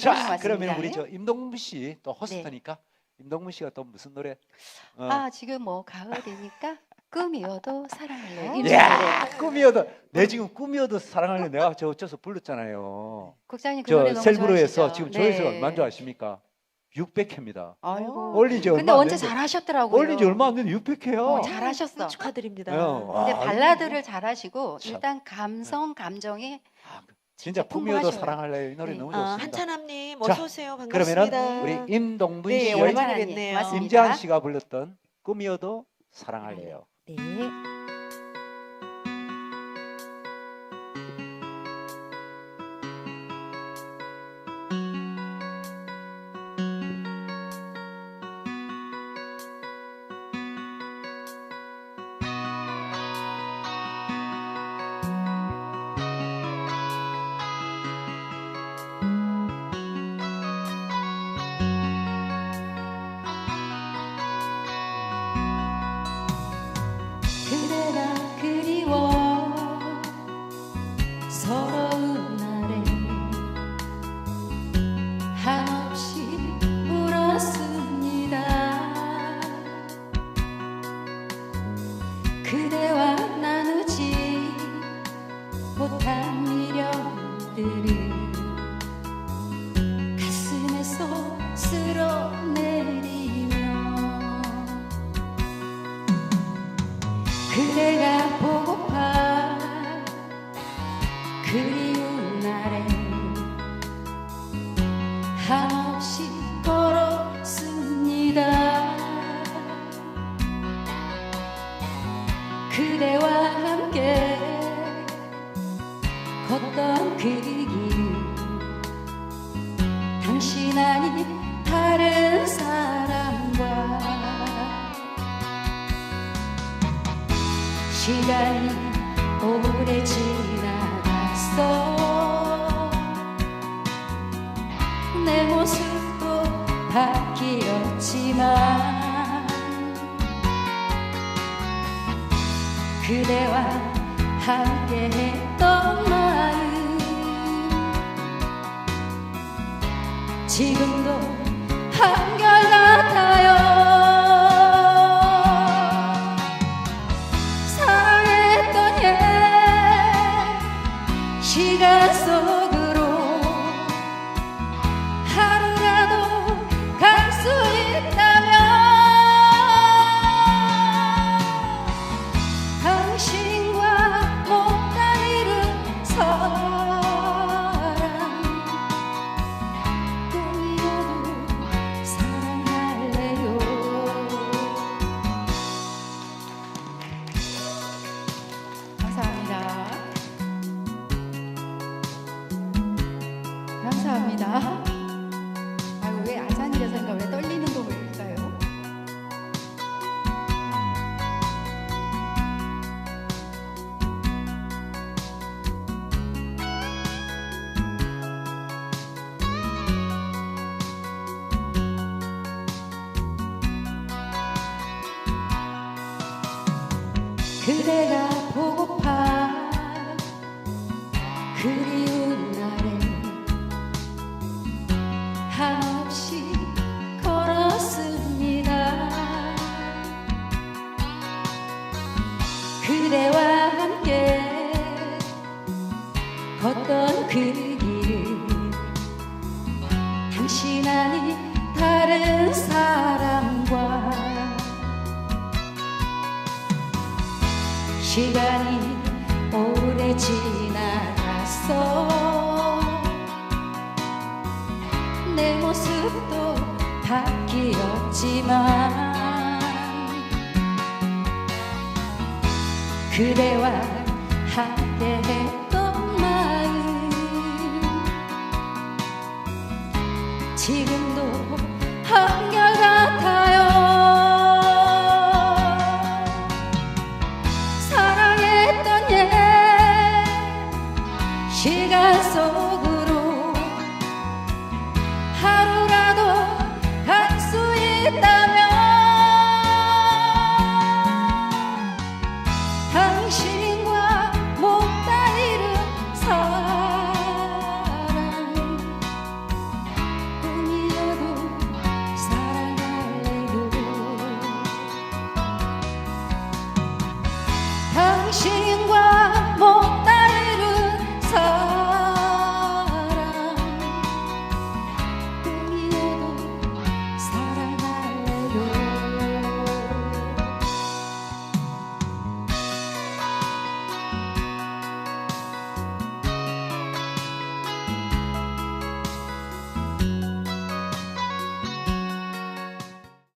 자, 고맙습니다. 그러면 우리 저 임동문 씨 또 호스트니까 임동문 씨가 또 무슨 노래? 어. 아 지금 뭐 가을이니까 꿈이어도 사랑할래. 이 야, 노래. 꿈이어도 내 지금 꿈이어도 사랑하는 내가 저 어째서 불렀잖아요. 국장님 그 노래 저 너무 셀브로에서 좋아하시죠? 지금 조회수가 네. 얼마인 줄 아십니까? 600회입니다. 아이고. 올린 지 얼마 근데 안 언제 됐는데. 잘하셨더라고요. 올린 지 얼마 안 됐는데 600회요. 어, 잘하셨어. 축하드립니다. 어, 와. 근데 아, 발라드를 잘하시고 참. 일단 감성 감정이 아, 진짜 진짜 꿈이어도 풍부하셔요. 사랑할래 이 노래 네. 너무 아, 좋습니다. 한찬함님 자, 어서 오세요. 반갑습니다. 그러면은 우리 임동문 네, 씨, 오랜만에 오랜만에 뵙네요. 맞습니다. 임재한 씨가 불렀던 꿈이어도 사랑할래요. 네. 가슴에서 쓸어내리며 그대가 보고파 그리운 날에 한없이 그길 당신 아닌 다른 사람과 시간이 오래 지나갔어. 내 모습도 바뀌었지만 그대와 함께 했던 지금도 그 길. 당신 아닌 다른 사람과 시간이 오래 지나갔어 내 모습도 바뀌었지만 그대와 함께 지금도 한결같아요. 사랑했던 옛 시간 속으로